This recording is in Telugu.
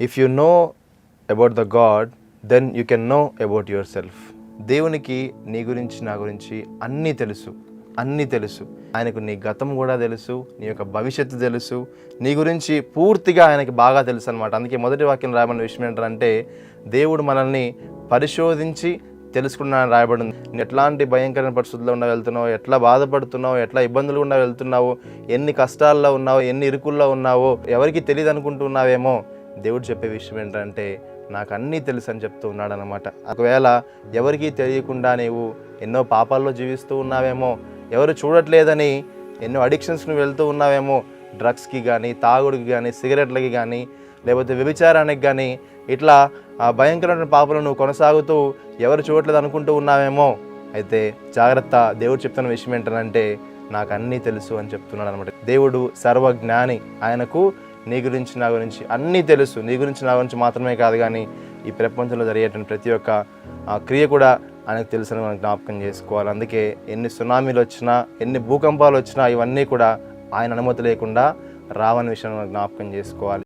If you know about the god then you can know about yourself దేవునికి నీ గురించి నా గురించి అన్నీ తెలుసు. అన్నీ తెలుసు. ఆయనకు నీ గతం కూడా తెలుసు. నీ యొక్క భవిష్యత్తు తెలుసు. నీ గురించి పూర్తిగా ఆయనకి బాగా తెలుసు అనమాట అందుకే మొదటి వాక్యం రాయమన్న విషయం ఏంటంటే దేవుడు మనల్ని పరిశోధించి తెలుసుకున్నాను రాయబడింది. ఎట్లాంటి భయంకరమైన పరిస్థితుల్లో ఉండా వెళ్తున్నావు ఎట్లా బాధపడుతున్నావు ఎట్లా ఇబ్బందులు గుండా వెళ్తున్నావు ఎన్ని కష్టాల్లో ఉన్నావు ఎన్ని ఇరుకుల్లో ఉన్నావో ఎవరికి తెలియదు అనుకుంటున్నావేమో దేవుడు చెప్పే విషయం ఏంటంటే నాకు అన్నీ తెలుసు అని చెప్తూ ఉన్నాడు అనమాట ఒకవేళ ఎవరికీ తెలియకుండా నీవు ఎన్నో పాపాల్లో జీవిస్తూ ఉన్నావేమో ఎవరు చూడట్లేదని ఎన్నో అడిక్షన్స్ను వెళ్తూ ఉన్నావేమో డ్రగ్స్కి కానీ తాగుడికి కానీ సిగరెట్లకి కానీ లేకపోతే వ్యభిచారానికి కానీ ఇట్లా ఆ భయంకరమైన పాపలు నువ్వు కొనసాగుతూ ఎవరు చూడట్లేదు అనుకుంటూ ఉన్నావేమో అయితే జాగ్రత్త దేవుడు చెప్తున్న విషయం ఏంటంటే నాకు అన్నీ తెలుసు అని చెప్తున్నాడు అనమాట దేవుడు సర్వజ్ఞాని. ఆయనకు నీ గురించి నా గురించి అన్నీ తెలుసు. నీ గురించి నా గురించి మాత్రమే కాదు కానీ ఈ ప్రపంచంలో జరిగేటువంటి ప్రతి ఒక్క ఆ, క్రియ కూడా ఆయనకు తెలుసని మనం జ్ఞాపకం చేసుకోవాలి. అందుకే ఎన్ని సునామీలు వచ్చినా ఎన్ని భూకంపాలు వచ్చినా ఇవన్నీ కూడా ఆయన అనుమతి లేకుండా రావని విషయం మనం జ్ఞాపకం చేసుకోవాలి.